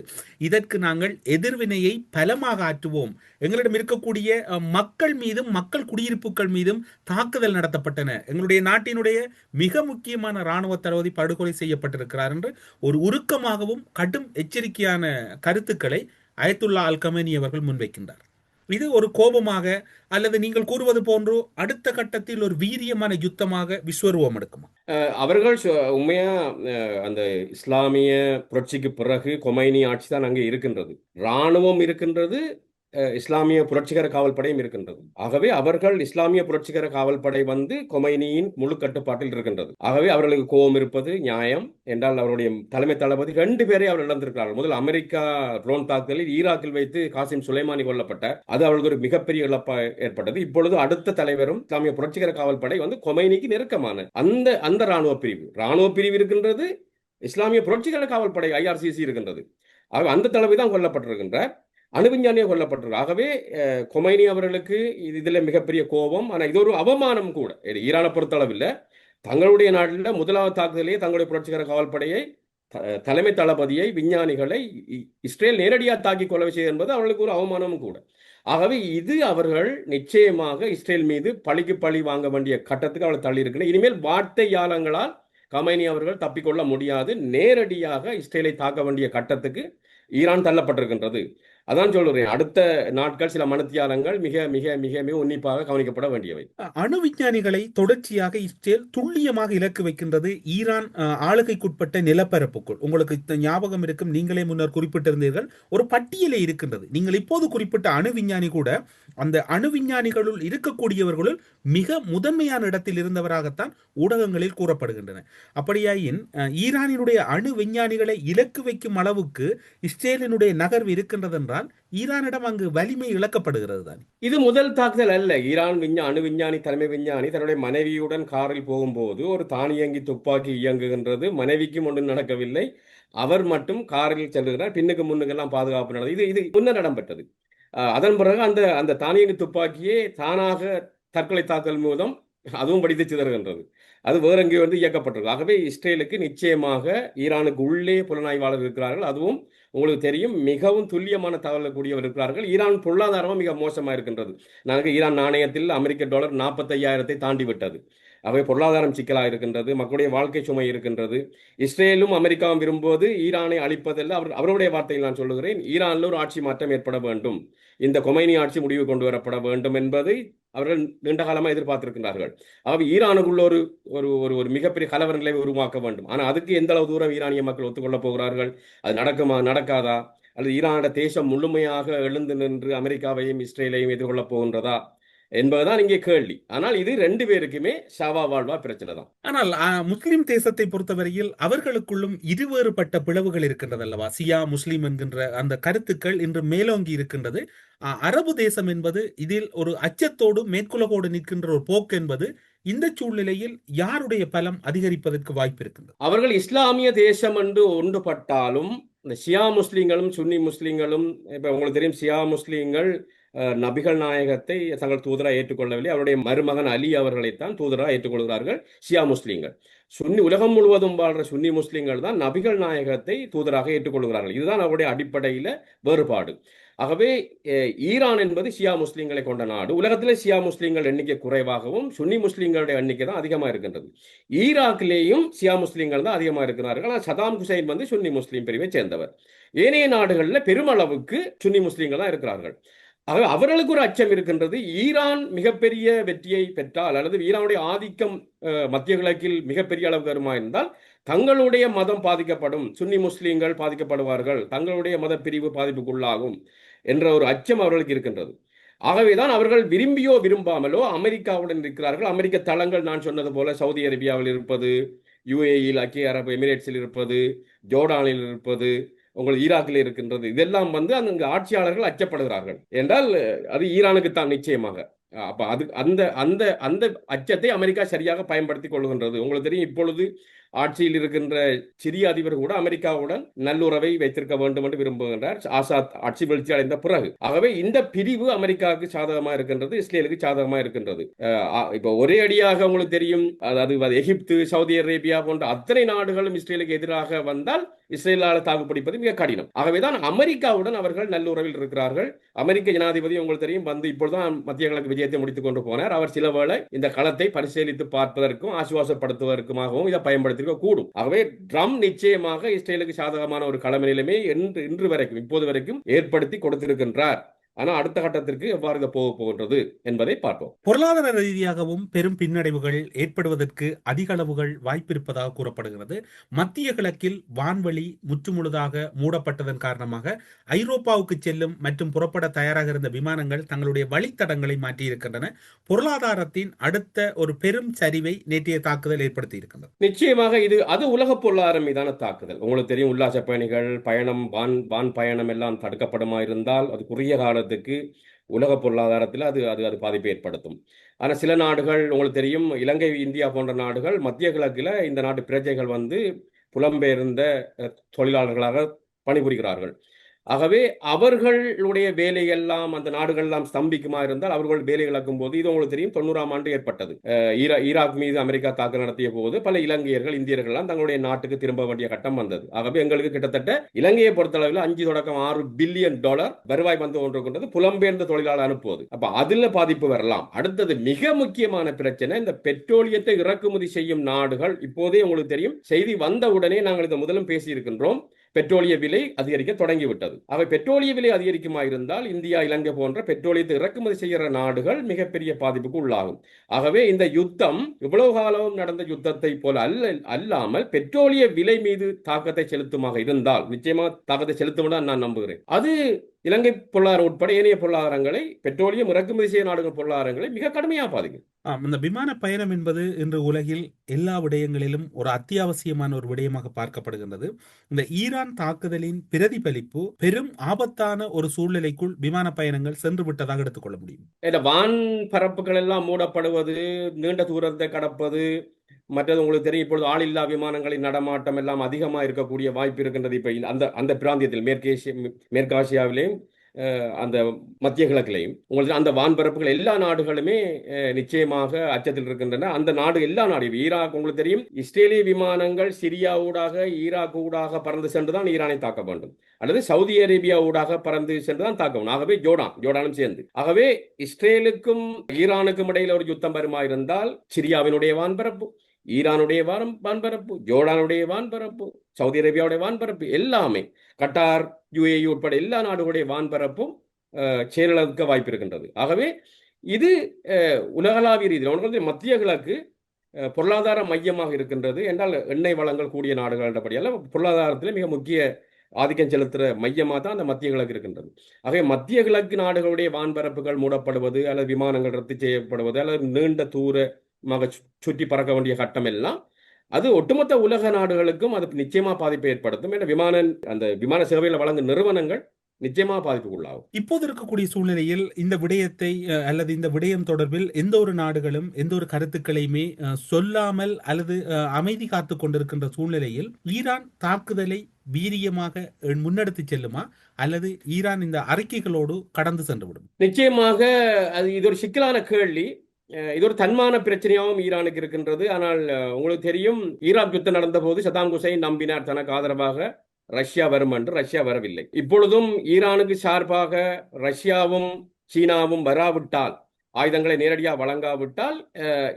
இதற்கு நாங்கள் எதிர்வினையை பலமாக ஆற்றுவோம். எங்களிடம் இருக்கக்கூடிய மக்கள் மீதும் மக்கள் குடியிருப்புகள் மீதும் தாக்குதல் நடத்தப்பட்டன. எங்களுடைய நாட்டினுடைய மிக முக்கியமான ராணுவ தளபதி படுகொலை செய்யப்பட்டிருக்கிறார் என்று ஒரு உருக்கமாகவும் கடும் எச்சரிக்கையான கருத்துக்களை அயத்துல்லா அல் கமேனி அவர்கள் முன்வைக்கின்றார். இது ஒரு கோபமாக அல்லது நீங்கள் கூறுவது போன்று அடுத்த கட்டத்தில் ஒரு வீரியமான யுத்தமாக விஸ்வரூபம் எடுக்குமா? அவர்கள் உண்மையா அந்த இஸ்லாமிய புரட்சிக்கு பிறகு கொமைனி ஆட்சி தான் அங்கே இருக்கின்றது. இராணுவம் இருக்கின்றது இஸ்லாமிய புரட்சிகர காவல்படையும் இருக்கின்றது. ஆகவே அவர்கள் இஸ்லாமிய புரட்சிகர காவல்படை வந்து கொமைனியின் முழு கட்டுப்பாட்டில் இருக்கின்றது. ஆகவே அவர்களுக்கு கோபம் இருப்பது நியாயம். என்றால் அவருடைய தலைமை தளபதி ரெண்டு பேரை அவர் இழந்திருக்கிறார்கள். முதல் அமெரிக்கா ட்ரோன் தாக்குதலில் ஈராக்கில் வைத்து காசிம் சுலைமானி கொல்லப்பட்டார் அது அவர்களுக்கு ஒரு மிகப்பெரிய இழப்பா ஏற்பட்டது. இப்பொழுது அடுத்த தலைவரும் இஸ்லாமிய புரட்சிகர காவல்படை வந்து கொமைனிக்கு நெருக்கமான அந்த அந்த ராணுவ பிரிவு. ராணுவ பிரிவு இருக்கின்றது இஸ்லாமிய புரட்சிகர காவல்படை ஐஆர்சிசி இருக்கின்றது. அந்த தளபதி தான் கொல்லப்பட்டிருக்கின்றார். அணுவிஞ்ஞானியே கொல்லப்பட்டிருக்கு. ஆகவே கொமைனி அவர்களுக்கு இது இதில் மிகப்பெரிய கோபம் ஆனால் இது ஒரு அவமானம் கூட. ஈரானை பொறுத்தளவில் தங்களுடைய நாட்டில் முதலாவது தாக்குதலே தங்களுடைய புரட்சிகர காவல்படையை த- தலைமை தளபதியை விஞ்ஞானிகளை இஸ்ரேல் நேரடியாக தாக்கி கொலை செய்வது என்பது அவர்களுக்கு ஒரு அவமானமும் கூட. ஆகவே இது அவர்கள் நிச்சயமாக இஸ்ரேல் மீது பழிக்கு பழி வாங்க வேண்டிய கட்டத்துக்கு அவர்கள் தள்ளி இனிமேல் வார்த்தை யாலங்களால் கமைனி அவர்கள் தப்பிக்கொள்ள முடியாது. நேரடியாக இஸ்ரேலை தாக்க வேண்டிய கட்டத்துக்கு ஈரான் தள்ளப்பட்டிருக்கின்றது. அதான் சொல்றேன். அடுத்த நாட்கள் சில மனத்தியாரங்கள் மிக மிக மிக மிக உன்னிப்பாக கவனிக்கப்பட வேண்டியவை. அணு விஞ்ஞானிகளை தொடர்ச்சியாக இஸ்ரேல் துல்லியமாக இலக்கு வைக்கின்றது ஈரான் ஆளுகைக்குட்பட்ட நிலப்பரப்புக்குள். உங்களுக்கு ஞாபகம் இருக்கும் நீங்களே முன்னர் குறிப்பிட்டிருந்தீர்கள். ஒரு பட்டியலே இருக்கின்றது. நீங்கள் இப்போது குறிப்பிட்ட அணு விஞ்ஞானி கூட அந்த அணு விஞ்ஞானிகளுள் இருக்கக்கூடியவர்களுள் மிக முதன்மையான இடத்தில் இருந்தவராகத்தான் ஊடகங்களில் கூறப்படுகின்றன. அப்படியாயின் ஈரானினுடைய அணு விஞ்ஞானிகளை இலக்கு வைக்கும் அளவுக்கு இஸ்ரேலினுடைய நகர்வு இருக்கின்றது என்றால் ஈரானிடம் அங்கு வலிமை இழக்கப்படுகிறது தான். இது முதல் தாக்குதல் அல்ல. ஈரான் விஞ்ஞா அணு விஞ்ஞானி தலைமை விஞ்ஞானி தன்னுடைய மனைவியுடன் காரில் போகும்போது ஒரு தானியங்கி துப்பாக்கி இயங்குகின்றது. மனைவிக்கும் ஒன்றும் நடக்கவில்லை. அவர் மட்டும் காரில் செல்லுகிறார். பின்னுக்கு முன்னுக்கெல்லாம் பாதுகாப்பு நடந்தது இது இது முன்னர் இடம்பெற்றது. அதன் பிறகு அந்த அந்த தானியங்கி துப்பாக்கியே தானாக தற்கொலை தாக்குதல் மூலம் அதுவும் படித்து சிதறுகின்றது. அது வேற எங்கேயோ வந்து இயக்கப்பட்டிருக்கு. ஆகவே இஸ்ரேலுக்கு நிச்சயமாக ஈரானுக்கு உள்ளே புலனாய்வாளர் இருக்கிறார்கள். அதுவும் உங்களுக்கு தெரியும் மிகவும் துல்லியமான தகவல் கூடியவர் இருக்கிறார்கள் ஈரான் பொருளாதாரமும் மிக மோசமாக இருக்கின்றது நாங்கள் ஈரான் நாணயத்தில் அமெரிக்க டாலர் நாற்பத்தையாயிரத்தை தாண்டி விட்டது அவை பொருளாதாரம் சிக்கலாக இருக்கின்றது மக்களுடைய வாழ்க்கை சுமை இருக்கின்றது. இஸ்ரேலும் அமெரிக்காவும் விரும்புவது ஈரானை அழிப்பதல்ல. அவர் அவருடைய வார்த்தையில் நான் சொல்லுகிறேன் ஈரானில் ஒரு ஆட்சி மாற்றம் ஏற்பட வேண்டும். இந்த கொமைனி ஆட்சி முடிவு கொண்டு வரப்பட வேண்டும் என்பதை அவர்கள் நீண்ட காலமாக எதிர்பார்த்திருக்கிறார்கள் அவை ஈரானுக்குள்ள ஒரு ஒரு ஒரு ஒரு மிகப்பெரிய கலவர நிலை உருவாக்க வேண்டும். ஆனால் அதுக்கு எந்த அளவு தூரம் ஈரானிய மக்கள் ஒத்துக்கொள்ளப் போகிறார்கள்? அது நடக்குமா நடக்காதா? அல்லது ஈரானோட தேசம் முழுமையாக எழுந்து நின்று அமெரிக்காவையும் இஸ்ரேலையும் எதிர்கொள்ளப் போகின்றதா? என்பதுதான் இங்கே கேள்வி. ஆனால் இது ரெண்டு பேருக்குமே ஷாவா வாழ்வா பிரச்சனை தான். ஆனால் முஸ்லிம் தேசத்தை பொறுத்தவரையில் அவர்களுக்குள்ளும் இருவேறுபட்ட பிளவுகள் இருக்கின்றது அல்லவா சியா முஸ்லிம் என்கின்ற அந்த கருத்துக்கள் இன்று மேலோங்கி இருக்கின்றது. அரபு தேசம் என்பது இதில் ஒரு அச்சத்தோடு மேற்குலகோடு நிற்கின்ற ஒரு போக்கு என்பது இந்த சூழ்நிலையில் யாருடைய பலம் அதிகரிப்பதற்கு வாய்ப்பு இருக்கின்றது? அவர்கள் இஸ்லாமிய தேசம் என்று ஒன்றுபட்டாலும் இந்த ஷியா முஸ்லீம்களும் சுன்னி முஸ்லீம்களும் இப்போ உங்களுக்கு தெரியும் ஷியா முஸ்லீம்கள் நபிகள் நாயகத்தை தங்கள் தூதராக ஏற்றுக்கொள்ளவில்லை. அவருடைய மருமகன் அலி அவர்களைத்தான் தூதராக ஏற்றுக்கொள்கிறார்கள். ஷியா முஸ்லீம்கள். சுன்னி உலகம் முழுவதும் வாழ்ற சுன்னி முஸ்லீம்கள் தான் நபிகள் நாயகத்தை தூதராக ஏற்றுக்கொள்கிறார்கள். இதுதான் அவருடைய அடிப்படையில் வேறுபாடு. ஆகவே ஈரான் என்பது ஷியா முஸ்லீம்களை கொண்ட நாடு. உலகத்திலே ஷியா முஸ்லீம்கள் எண்ணிக்கை குறைவாகவும் சுன்னி முஸ்லீம்களுடைய எண்ணிக்கை தான் அதிகமாக இருக்கின்றது. ஈராக்கிலேயும் ஷியா முஸ்லீம்கள் தான் அதிகமாக இருக்கிறார்கள். ஆனால் சதாம் ஹுசைன் வந்து சுன்னி முஸ்லீம் பிரிவை சேர்ந்தவர். ஏனைய நாடுகளில் பெருமளவுக்கு சுன்னி முஸ்லீம்கள் தான் இருக்கிறார்கள். ஆகவே அவர்களுக்கு ஒரு அச்சம் இருக்கின்றது. ஈரான் மிகப்பெரிய வெற்றியை பெற்றால் அல்லது ஈரானுடைய ஆதிக்கம் மத்திய கிழக்கில் மிகப்பெரிய அளவுக்கு வருமா இருந்தால் தங்களுடைய மதம் பாதிக்கப்படும் சுன்னி முஸ்லீம்கள் பாதிக்கப்படுவார்கள் தங்களுடைய மத பிரிவு பாதிப்புக்குள்ளாகும் என்ற ஒரு அச்சம் அவர்களுக்கு இருக்கின்றது. ஆகவேதான் அவர்கள் விரும்பியோ விரும்பாமலோ அமெரிக்காவுடன் இருக்கிறார்கள். அமெரிக்க தளங்கள் நான் சொன்னது போல சவுதி அரேபியாவில் இருப்பது யுஏஇயில் ஐக்கிய அரபு எமிரேட்ஸில் இருப்பது ஜோர்டானில் இருப்பது உங்கள் ஈராக்கில் இருக்கின்றது. இதெல்லாம் வந்து அங்கு ஆட்சியாளர்கள் அச்சப்படுகிறார்கள். என்றால் அது ஈரானுக்கு தான் நிச்சயமாக. அப்ப அது அந்த அந்த அந்த அச்சத்தை அமெரிக்கா சரியாக பயன்படுத்தி கொள்கின்றது உங்களுக்கு தெரியும் இப்பொழுது ஆட்சியில் இருக்கின்ற சிரிய அதிபர் கூட அமெரிக்காவுடன் நல்லுறவை வைத்திருக்க வேண்டும் என்று விரும்புகின்றார். ஆசாத் ஆட்சி வீழ்ச்சி அடைந்த பிறகு. ஆகவே இந்த பிரிவு அமெரிக்காவுக்கு சாதகமாக இருக்கின்றது இஸ்ரேலுக்கு சாதகமாக இருக்கின்றது. இப்போ ஒரே அடியாக உங்களுக்கு தெரியும் அதாவது எகிப்து சவுதி அரேபியா போன்ற அத்தனை நாடுகளும் இஸ்ரேலுக்கு எதிராக வந்தால் இஸ்ரேலால் தாக்குப்பிடிப்பது மிக கடினம். ஆகவேதான் அமெரிக்காவுடன் அவர்கள் நல்லுறவில் இருக்கிறார்கள். அமெரிக்க ஜனாதிபதி உங்களுக்கு தெரியும் வந்து இப்பொழுதுதான் மத்திய கிழக்கு விஜயத்தை முடித்துக் கொண்டு போனார். அவர் சில வேளை இந்த களத்தை பரிசீலித்து பார்ப்பதற்கும் ஆசுவாசப்படுத்துவதற்குமாகவும் இதை பயன்படுத்தி பயன்படுத்தியிருக்க கூடும். ஆகவே ட்ரம் நிச்சயமாக இஸ்ரேலுக்கு சாதகமான ஒரு கள நிலைமை என்று இன்று வரைக்கும் இப்போது வரைக்கும் ஏற்படுத்தி கொடுத்திருக்கின்றார். ஆனால் அடுத்த கட்டத்திற்கு எவ்வாறு இது போக போகின்றது என்பதை பார்ப்போம். பொருளாதார ரீதியாகவும் பெரும் பின்னடைவுகள் ஏற்படுவதற்கு அதிக அளவுகள் வாய்ப்பிருப்பதாக கூறப்படுகிறது. மத்திய கிழக்கில் வான்வழி முற்றுமுழுதாக மூடப்பட்டதன் காரணமாக ஐரோப்பாவுக்கு செல்லும் மற்றும் புறப்பட தயாராக இருந்த விமானங்கள் தங்களுடைய வழித்தடங்களை மாற்றியிருக்கின்றன. பொருளாதாரத்தின் அடுத்த ஒரு பெரும் சரிவை நேற்றைய தாக்குதல் ஏற்படுத்தி இருக்கின்றது நிச்சயமாக இது அது உலக பொருளாதாரம் மீதான தாக்குதல். உங்களுக்கு தெரியும் உல்லாச பயணிகள் பயணம் வான் வான் பயணம் எல்லாம் தடுக்கப்படுமா இருந்தால் அது குறுகிய பொருளாதாரத்துக்கு உலக பொருளாதாரத்தில் அது அது அது பாதிப்பை ஏற்படுத்தும். ஆனால் சில நாடுகள் உங்களுக்கு தெரியும் இலங்கை இந்தியா போன்ற நாடுகள் மத்திய கிழக்கில் இந்த நாட்டு பிரஜைகள் வந்து புலம்பெயர்ந்த தொழிலாளர்களாக பணிபுரிகிறார்கள். ஆகவே அவர்களுடைய வேலையெல்லாம் அந்த நாடுகள் எல்லாம் ஸ்தம்பிக்குமா இருந்தால் அவர்கள் வேலை இழக்கும் போது இது உங்களுக்கு தெரியும் தொண்ணூறாம் ஆண்டு ஏற்பட்டது. ஈராக் மீது அமெரிக்கா தாக்கல் நடத்திய போது பல இலங்கையர்கள் இந்தியர்கள்லாம் தங்களுடைய நாட்டுக்கு திரும்ப வேண்டிய கட்டம் வந்தது. ஆகவே எங்களுக்கு கிட்டத்தட்ட இலங்கையை பொறுத்தளவில் அஞ்சு தொடக்கம் ஆறு பில்லியன் டாலர் வருவாய் வந்து ஒன்று கொண்டது புலம்பெயர்ந்த தொழிலாளர் அனுப்புவது. அப்ப அதுல பாதிப்பு வரலாம். அடுத்தது மிக முக்கியமான பிரச்சனை இந்த பெட்ரோலியத்தை இறக்குமதி செய்யும் நாடுகள். இப்போதே உங்களுக்கு தெரியும் செய்தி வந்த உடனே நாங்கள் இதை முதலும் பேசியிருக்கின்றோம். பெட்ரோலிய விலை அதிகரிக்க தொடங்கிவிட்டது. அவை பெட்ரோலிய விலை அதிகரிக்குமா இருந்தால் இந்தியா இலங்கை போன்ற பெட்ரோலியத்தை இறக்குமதி செய்கிற நாடுகள் மிகப்பெரிய பாதிப்புக்கு உள்ளாகும். ஆகவே இந்த யுத்தம் இவ்வளவு காலம் நடந்த யுத்தத்தை போல அல்ல அல்லாமல் பெட்ரோலிய விலை மீது தாக்கத்தை செலுத்துமாக இருந்தால் நிச்சயமாக தாக்கத்தை செலுத்தும் தான் நான் நம்புகிறேன். அது இலங்கை பொருளாதாரம் உட்பட ஏனைய பொருளாதாரங்களை பெட்ரோலியம் இறக்குமதி செய்ய நாடுகள் பொருளாதாரங்களை மிக கடுமையாக பாதிக்கும் இந்த விமான பயணம் என்பது இன்று உலகில் எல்லா விடயங்களிலும் ஒரு அத்தியாவசியமான ஒரு விடயமாக பார்க்கப்படுகின்றது. இந்த ஈரான் தாக்குதலின் பிரதிபலிப்பு பெரும் ஆபத்தான ஒரு சூழ்நிலைக்குள் விமான பயணங்கள் சென்று விட்டதாக எடுத்துக்கொள்ள முடியும். வான் பரப்புகள் எல்லாம் மூடப்படுவது நீண்ட தூரத்தை கடப்பது மற்றது உங்களுக்கு தெரியும் இப்பொழுது ஆளில்லா விமானங்களின் நடமாட்டம் எல்லாம் அதிகமாக இருக்கக்கூடிய வாய்ப்பு இருக்கின்றது இப்போ அந்த அந்த பிராந்தியத்தில் மேற்கேசிய மேற்காசியாவிலேயும். அந்த மத்திய கிழக்கிலையும் உங்களுக்கு அந்த வான்பரப்புகள் எல்லா நாடுகளுமே நிச்சயமாக அச்சத்தில் இருக்கின்றன. அந்த நாடு எல்லா நாடும் ஈராக் உங்களுக்கு தெரியும். இஸ்ரேலிய விமானங்கள் சிரியா ஊடாக ஈராக் ஊடாக பறந்து சென்றுதான் ஈரானை தாக்க வேண்டும். அல்லது சவுதி அரேபியா ஊடாக பறந்து சென்றுதான் தாக்க வேண்டும். ஆகவே ஜோர்டான் ஜோர்டானும் சேர்ந்து. ஆகவே இஸ்ரேலுக்கும் ஈரானுக்கும் இடையில ஒரு யுத்தம் வருமா இருந்தால் சிரியாவினுடைய வான்பரப்பு ஈரானுடைய வாரம் வான்பரப்பு ஜோர்டானுடைய வான்பரப்பு சவுதி அரேபியாவுடைய வான்பரப்பு எல்லாமே கட்டார் யுஏஇ உட்பட எல்லா நாடுகளுடைய வான்பரப்பும் செயலிழக்க வாய்ப்பு இருக்கின்றது. ஆகவே இது உலகளாவிய ரீதியில் மத்திய கிழக்கு பொருளாதார மையமாக இருக்கின்றது என்றால் எண்ணெய் வளங்கள் கூடிய நாடுகள் என்றபடியால் பொருளாதாரத்தில் மிக முக்கிய ஆதிக்கம் செலுத்துகிற மையமாக தான் அந்த மத்திய கிழக்கு இருக்கின்றது. ஆகவே மத்திய கிழக்கு நாடுகளுடைய வான்பரப்புகள் மூடப்படுவது அல்லது விமானங்கள் ரத்து செய்யப்படுவது அல்லது நீண்ட தூர சு- சுற்றி பறக்க வேண்டிய கட்டம் எல்லாம் அது ஒட்டுமொத்த உலக நாடுகளுக்கும் அது நிச்சயமா பாதிப்பை ஏற்படுத்தும். ஏன்னா விமான அந்த விமான சேவைகளை வழங்கும் நிறுவனங்கள் நிச்சயமா பாதிப்புக்குள்ளாகும். இப்போது இருக்கக்கூடிய சூழ்நிலையில் இந்த விடயத்தை அல்லது இந்த விடயம் தொடர்பில் எந்த ஒரு நாடுகளும் எந்த ஒரு கருத்துக்களையுமே சொல்லாமல் அல்லது அமைதி காத்து கொண்டிருக்கின்ற சூழ்நிலையில் ஈரான் தாக்குதலை வீரியமாக முன்னெடுத்து செல்லுமா? அல்லது ஈரான் இந்த அறிக்கைகளோடு கடந்து சென்று விடும்? நிச்சயமாக அது இது ஒரு சிக்கலான கேள்வி. இது ஒரு தன்மான பிரச்சனையாகவும் ஈரானுக்கு இருக்கின்றது. ஆனால் உங்களுக்கு தெரியும் ஈராக் யுத்தம் நடந்த போது சதாம் குசைன் நம்பினார் தனக்கு ஆதரவாக ரஷ்யா வரும் என்று. ரஷ்யா வரவில்லை. இப்பொழுதும் ஈரானுக்கு சார்பாக ரஷ்யாவும் சீனாவும் வராவிட்டால் ஆயுதங்களை நேரடியாக வழங்காவிட்டால்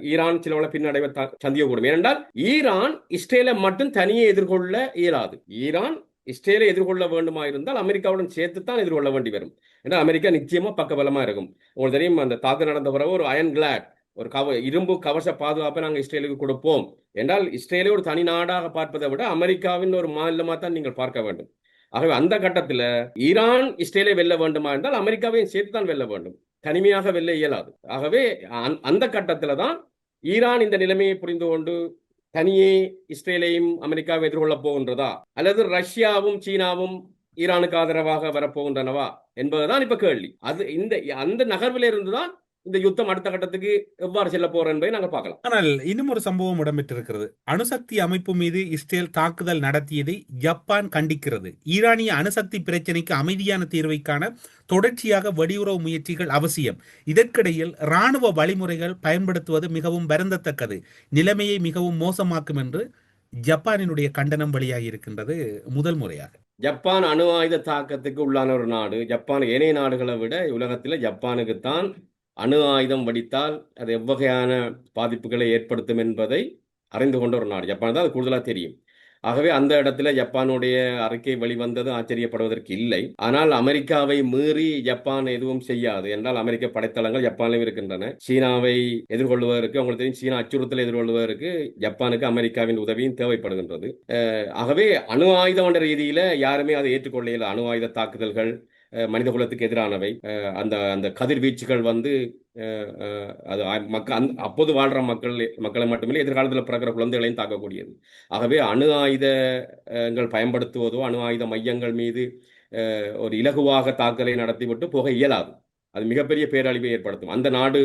ஈரான் சிலவள பின்னடைவை த- சந்திக்கக்கூடும் ஏனென்றால் ஈரான் இஸ்ரேலை மட்டும் தனியே எதிர்கொள்ள இயலாது. ஈரான் இஸ்ரேலை எதிர்கொள்ள வேண்டுமா இருந்தால் அமெரிக்காவுடன் சேர்த்து தான் எதிர்கொள்ள வேண்டி வரும். ஏன்னா அமெரிக்கா நிச்சயமா பக்கபலமா இருக்கும். உங்களுக்கு தெரியும் அந்த தாக்கு நடந்த பிறகு ஒரு அயன் கிளாட் ஒரு கவ இரும்பு கவச பாதுகாப்பை நாங்கள் இஸ்ரேலுக்கு கொடுப்போம். என்றால் இஸ்ரேலை ஒரு தனி நாடாக பார்ப்பதை விட அமெரிக்காவின் ஒரு மாநிலமாக தான் நீங்கள் பார்க்க வேண்டும். ஆகவே அந்த கட்டத்தில் ஈரான் இஸ்ரேலை வெல்ல வேண்டுமா என்றால் அமெரிக்காவையும் சேர்த்து தான் வெல்ல வேண்டும். தனிமையாக வெல்ல இயலாது. ஆகவே அந்த- அந்த கட்டத்தில் தான் ஈரான் இந்த நிலைமையை புரிந்து கொண்டு தனியே இஸ்ரேலையும் அமெரிக்காவை எதிர்கொள்ளப் போகின்றதா? அல்லது ரஷ்யாவும் சீனாவும் ஈரானுக்கு ஆதரவாக வரப்போகின்றனவா என்பதுதான் இப்ப கேள்வி. அது இந்த அந்த நகர்வில் இருந்துதான் இந்த யுத்தம் அடுத்த கட்டத்துக்கு எவ்வாறு செல்ல போறோம் என்பதை நாங்கள் பார்க்கலாம். ஆனால் இன்னும் ஒரு சம்பவம் இடம்பெற்றிருக்கிறது. அணுசக்தி அமைப்பு மீது இஸ்ரேல் தாக்குதல் நடத்தியதை ஜப்பான் கண்டிக்கிறது. ஈரானிய அணுசக்தி பிரச்சினைக்கு அமைதியான தீர்வை காண தொடர்ச்சியாக வெளியுறவு முயற்சிகள் அவசியம். இதற்கிடையில் ராணுவ வழிமுறைகள் பயன்படுத்துவது மிகவும் வருந்தத்தக்கது. நிலைமையை மிகவும் மோசமாக்கும் என்று ஜப்பானினுடைய கண்டனம் வெளியாகி இருக்கின்றது முதல் முறையாக. ஜப்பான் அணு ஆயுத தாக்கத்துக்கு உள்ளான ஒரு நாடு. ஜப்பான் ஏனைய நாடுகளை விட உலகத்தில் ஜப்பானுக்குத்தான் அணு ஆயுதம் வடித்தால் அது எவ்வகையான பாதிப்புகளை ஏற்படுத்தும் என்பதை அறிந்து கொண்ட ஒரு நாடு. ஜப்பான் தான் அது கூடுதலாக தெரியும். ஆகவே அந்த இடத்துல ஜப்பானுடைய அறிக்கை வெளிவந்தது ஆச்சரியப்படுவதற்கு இல்லை. ஆனால் அமெரிக்காவை மீறி ஜப்பான் எதுவும் செய்யாது. என்றால் அமெரிக்க படைத்தளங்கள் ஜப்பானிலும் இருக்கின்றன. சீனாவை எதிர்கொள்வதற்கு உங்களுக்கு தெரியும் சீனா அச்சுறுத்தலை எதிர்கொள்வதற்கு ஜப்பானுக்கு அமெரிக்காவின் உதவியும் தேவைப்படுகின்றது. ஆகவே அணு ஆயுதம் என்ற ரீதியில யாருமே அதை ஏற்றுக்கொள்ள அணு ஆயுத தாக்குதல்கள் மனித குலத்துக்கு எதிரானவை. அந்த அந்த கதிர்வீச்சுகள் வந்து அது மக்கள் அப்போது வாழ்ற மக்கள் மக்களை மட்டுமில்லை எதிர்காலத்தில் பிறக்கிற குழந்தைகளையும் தாக்கக்கூடியது. ஆகவே அணு ஆயுதங்கள் பயன்படுத்துவதோ அணு ஆயுத மையங்கள் மீது ஒரு இலகுவாக தாக்குதலை நடத்திவிட்டு போக இயலாது. அது மிகப்பெரிய பேரழிவை ஏற்படுத்தும். அந்த நாடு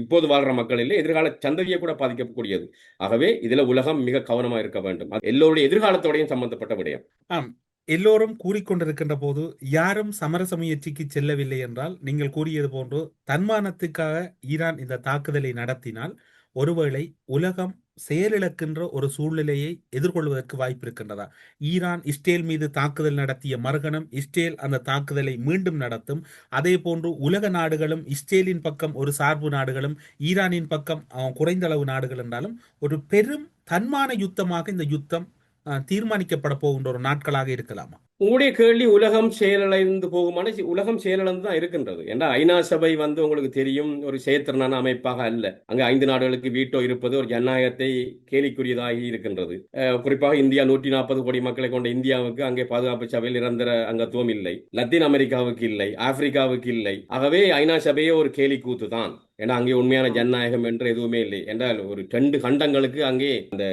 இப்போது வாழ்ற மக்கள் இல்லை எதிர்கால சந்ததியை கூட பாதிக்கக்கூடியது. ஆகவே இதுல உலகம் மிக கவனமா இருக்க வேண்டும். அது எல்லோருடைய எதிர்காலத்தோடையும் சம்பந்தப்பட்ட விடயம். எல்லோரும் கூறிக்கொண்டிருக்கின்ற போது யாரும் சமரச முயற்சிக்கு செல்லவில்லை என்றால் நீங்கள் கூறியது போன்று தன்மானத்துக்காக ஈரான் இந்த தாக்குதலை நடத்தினால் ஒருவேளை உலகம் செயலிழக்கின்ற ஒரு சூழ்நிலையை எதிர்கொள்வதற்கு வாய்ப்பு இருக்கின்றதா ஈரான் இஸ்ரேல் மீது தாக்குதல் நடத்திய மறுகணம் இஸ்ரேல் அந்த தாக்குதலை மீண்டும் நடத்தும். அதே போன்று உலக நாடுகளும் இஸ்ரேலின் பக்கம் ஒரு சார்பு நாடுகளும் ஈரானின் பக்கம் குறைந்த அளவு நாடுகள் என்றாலும் ஒரு பெரும் தன்மான யுத்தமாக இந்த யுத்தம் தீர்மானிக்கப்பட போகின்ற ஒரு நாட்களாக இருக்கலாமா? உங்களுடைய கேள்வி உலகம் செயலிழந்து போகுமான உலகம் செயலிழந்து தான் இருக்கின்றது. ஏன்னா ஐநா சபை வந்து உங்களுக்கு தெரியும் ஒரு செயத்திறனான அமைப்பாக அல்ல. அங்க ஐந்து நாடுகளுக்கு வீட்டோ இருப்பது ஒரு ஜனநாயகத்தை கேலிக்குரியதாகி இருக்கின்றது. அஹ் குறிப்பாக இந்தியா நூற்றி நாற்பது கோடி மக்களை கொண்ட இந்தியாவுக்கு அங்கே பாதுகாப்பு சபையில் நிரந்தர அங்கத்துவம் இல்லை. லத்தீன் அமெரிக்காவுக்கு இல்லை ஆப்பிரிக்காவுக்கு இல்லை. ஆகவே ஐநா சபையே ஒரு கேலி கூத்து தான். ஏன்னா அங்கே உண்மையான ஜனநாயகம் என்று எதுவுமே இல்லை. என்றால் ஒரு ரெண்டு கண்டங்களுக்கு அங்கே அந்த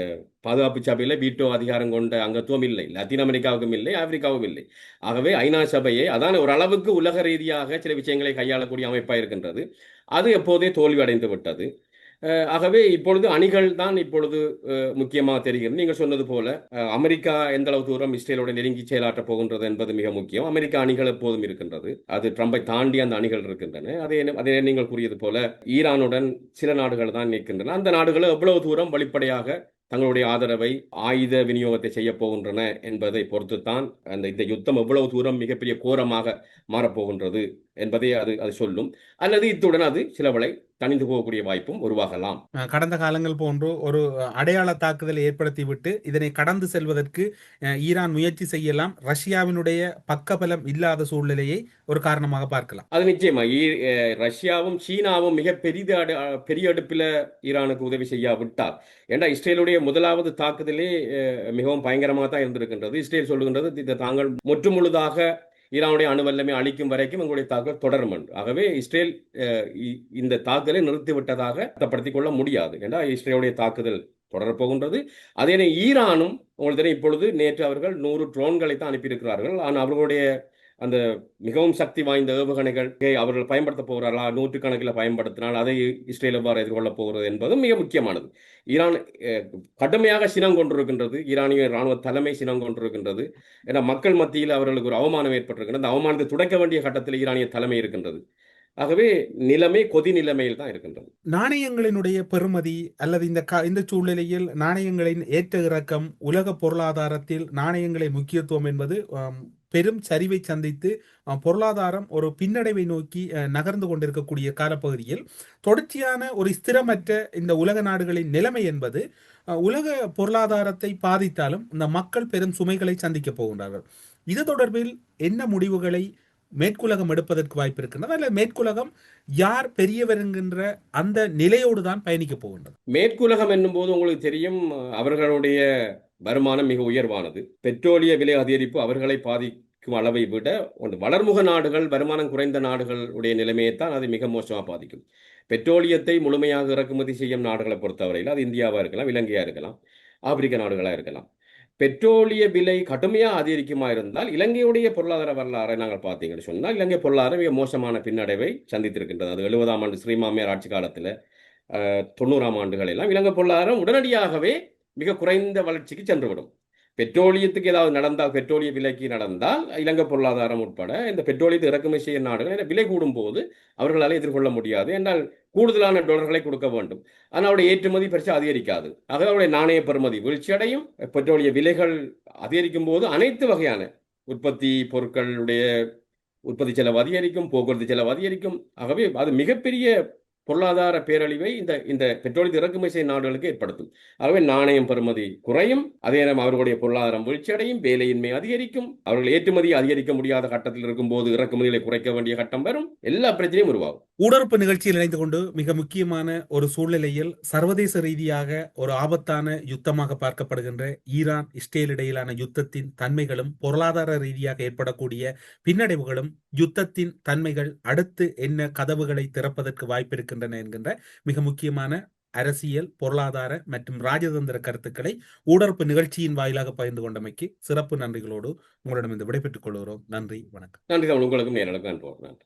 பாதுகாப்பு சபையில வீட்டோ அதிகாரம் கொண்ட அங்கத்துவம் இல்லை. லத்தீன் அமெரிக்காவுக்கும் இல்லை ஆப்பிரிக்காவும் இல்லை. ஆகவே ஐநா சபையை அதான் ஒரு அளவுக்கு உலக ரீதியாக சில விஷயங்களை கையாளக்கூடிய அமைப்பாக இருக்கின்றது அது எப்போதே தோல்வி அடைந்து விட்டது. ஆகவே இப்பொழுது அணிகள் தான் இப்பொழுது முக்கியமாக தெரிகிறது. நீங்கள் சொன்னது போல அமெரிக்கா எந்த அளவு தூரம் இஸ்ரேலோட நெருங்கி செயலாற்றப் போகின்றது என்பது மிக முக்கியம். அமெரிக்கா அணிகள் எப்போதும் இருக்கின்றது. அது ட்ரம்பை தாண்டி அந்த அணிகள் இருக்கின்றன. அதே அதே நீங்கள் கூறியது போல ஈரானுடன் சில நாடுகள் தான் நிற்கின்றன. அந்த நாடுகள் எவ்வளவு தூரம் வெளிப்படையாக தங்களுடைய ஆதரவை ஆயுத விநியோகத்தை செய்ய போகின்றன என்பதை பொறுத்துத்தான் அந்த இந்த யுத்தம் எவ்வளவு தூரம் மிகப்பெரிய கோரமாக மாறப்போகின்றது என்பதை அது அது சொல்லும். அல்லது இத்துடன் அது சிலவளை தணிந்து போகக்கூடிய வாய்ப்பும் உருவாகலாம். கடந்த காலங்கள் போன்று ஒரு அடையாள தாக்குதலை ஏற்படுத்திவிட்டு இதனை கடந்து செல்வதற்கு ஈரான் முயற்சி செய்யலாம். ரஷ்யாவினுடைய பக்கபலம் இல்லாத சூழ்நிலையை ஒரு காரணமாக பார்க்கலாம். அது நிச்சயமா. ரஷ்யாவும் சீனாவும் மிக பெரித பெரிய அடுப்பில் ஈரானுக்கு உதவி செய்யாவிட்டால் ஏண்டா இஸ்ரேலுடைய முதலாவது தாக்குதலே மிகவும் பயங்கரமாக தான் இருந்திருக்கின்றது. இஸ்ரேல் சொல்லுகின்றது இது தாங்கள் முற்றுமுழுதாக ஈரானுடைய அணுவல்லமை அளிக்கும் வரைக்கும் எங்களுடைய தாக்குதல் தொடரும் என்று. ஆகவே இஸ்ரேல் இ- இந்த தாக்குதலை நிறுத்திவிட்டதாக அர்த்தப்படுத்திக் கொள்ள முடியாது. ஏன்னா இஸ்ரேலுடைய தாக்குதல் தொடரப்போகின்றது அதே ஈரானும் உங்களுக்கு தெரியும் இப்பொழுது நேற்று அவர்கள் நூறு ட்ரோன்களை தான் அனுப்பியிருக்கிறார்கள். ஆனால் அவர்களுடைய அந்த மிகவும் சக்தி வாய்ந்த ஏவுகணைகள் அவர்கள் பயன்படுத்த போகிறார்களா? நூற்றுக்கணக்கில் பயன்படுத்தினால் அதை இஸ்ரேல் எவ்வாறு எதிர்கொள்ளப் போகிறது என்பதும் மிக முக்கியமானது. ஈரான் கடுமையாக சினம் கொண்டிருக்கின்றது. ஈரானிய ராணுவ தலைமை சினம் கொண்டிருக்கின்றது. ஏன்னா மக்கள் மத்தியில் அவர்களுக்கு ஒரு அவமானம் ஏற்பட்டிருக்கின்றது அந்த அவமானத்தை துடைக்க வேண்டிய கட்டத்தில் ஈரானிய தலைமை இருக்கின்றது. ஆகவே நிலைமை கொதி நிலைமையில் தான் இருக்கின்றது. நாணயங்களினுடைய பெறுமதி அல்லது இந்த க இந்த சூழ்நிலையில் நாணயங்களின் ஏற்ற இறக்கம் உலக பொருளாதாரத்தில் நாணயங்களை முக்கியத்துவம் என்பது பெரும் சரிவை சந்தித்து பொருளாதாரம் ஒரு பின்னடைவை நோக்கி நகர்ந்து கொண்டிருக்கக்கூடிய காலப்பகுதியில் தொடர்ச்சியான ஒரு ஸ்திரமற்ற இந்த உலக நாடுகளின் நிலைமை என்பது உலக பொருளாதாரத்தை பாதித்தாலும் இந்த மக்கள் பெரும் சுமைகளை சந்திக்கப் போகின்றார்கள். இது தொடர்பில் என்ன முடிவுகளை மேற்குலகம் எடுப்பதற்கு வாய்ப்பு இருக்கின்றது? அல்ல மேற்குலகம் யார் பெரியவர் என்கின்ற அந்த நிலையோடு தான் பயணிக்க போகின்றது? மேற்குலகம் என்னும் போது உங்களுக்கு தெரியும் அவர்களுடைய வருமானம் மிக உயர்வானது. பெட்ரோலிய விலை அதிகரிப்பு அவர்களை பாதிக்கும் அளவை விட ஒரு வளர்முக நாடுகள் வருமானம் குறைந்த நாடுகளுடைய நிலைமையை தான் அது மிக மோசமாக பாதிக்கும். பெட்ரோலியத்தை முழுமையாக இறக்குமதி செய்யும் நாடுகளை பொறுத்தவரையில் அது இந்தியாவாக இருக்கலாம் இலங்கையாக இருக்கலாம் ஆப்பிரிக்க நாடுகளாக இருக்கலாம். பெட்ரோலிய விலை கடுமையாக அதிகரிக்குமா இருந்தால் இலங்கையுடைய பொருளாதார வரலாறை நாங்கள் பார்த்தீங்கன்னு சொன்னால் இலங்கை பொருளாதாரம் மிக மோசமான பின்னடைவை சந்தித்திருக்கின்றது. அது எழுபதாம் ஆண்டு ஸ்ரீமாமியார் ஆட்சி காலத்தில் தொண்ணூறாம் ஆண்டுகள் எல்லாம் இலங்கை பொருளாதாரம் உடனடியாகவே மிக குறைந்த வளர்ச்சிக்கு சென்றுவிடும். பெட்ரோலியத்துக்கு ஏதாவது நடந்தால் பெட்ரோலிய விலைக்கு நடந்தால் இலங்கை பொருளாதாரம் உட்பட இந்த பெட்ரோலியத்தை இறக்குமதி செய்ய நாடுகள் விலை கூடும் போது அவர்களால் எதிர்கொள்ள முடியாது. என்றால் கூடுதலான டாலர்களை கொடுக்க வேண்டும். ஆனால் அவருடைய ஏற்றுமதி பெருசாக அதிகரிக்காது. ஆக அவருடைய நாணய பெறுமதி வீழ்ச்சியடையும். பெட்ரோலிய விலைகள் அதிகரிக்கும் போது அனைத்து வகையான உற்பத்தி பொருட்களுடைய உற்பத்தி செலவு அதிகரிக்கும் போக்குவரத்து செலவு அதிகரிக்கும். ஆகவே அது மிகப்பெரிய பொருளாதார பேரழிவை இந்த இந்த பெட்ரோலியத்தை இறக்குமதி செய்யும் நாடுகளுக்கு ஏற்படுத்தும். ஆகவே நாணயம் பெறுமதி குறையும். அதே நேரம் அவர்களுடைய பொருளாதாரம் வீழ்ச்சியடையும். வேலையின்மை அதிகரிக்கும். அவர்கள் ஏற்றுமதி அதிகரிக்க முடியாத கட்டத்தில் இருக்கும் போது இறக்குமதிகளை குறைக்க வேண்டிய கட்டம் வரும். எல்லா பிரச்சனையும் உருவாகும். ஊடறுப்பு நிகழ்ச்சியில் இணைந்து கொண்டு மிக முக்கியமான ஒரு சூழ்நிலையில் சர்வதேச ரீதியாக ஒரு ஆபத்தான யுத்தமாக பார்க்கப்படுகின்ற ஈரான் இஸ்ரேல் இடையிலான யுத்தத்தின் தன்மைகளும் பொருளாதார ரீதியாக ஏற்படக்கூடிய பின்னடைவுகளும் யுத்தத்தின் தன்மைகள் அடுத்து என்ன கதவுகளை திறப்பதற்கு வாய்ப்பு இருக்கின்றன என்கின்ற மிக முக்கியமான அரசியல் பொருளாதார மற்றும் ராஜதந்திர கருத்துக்களை ஊடறுப்பு நிகழ்ச்சியின் வாயிலாக பகிர்ந்து கொண்டமைக்கு சிறப்பு நன்றிகளோடு உங்களிடம் இந்த விடைபெற்றுக் கொள்கிறோம். நன்றி வணக்கம். நன்றி உங்களுக்கும் நன்றி.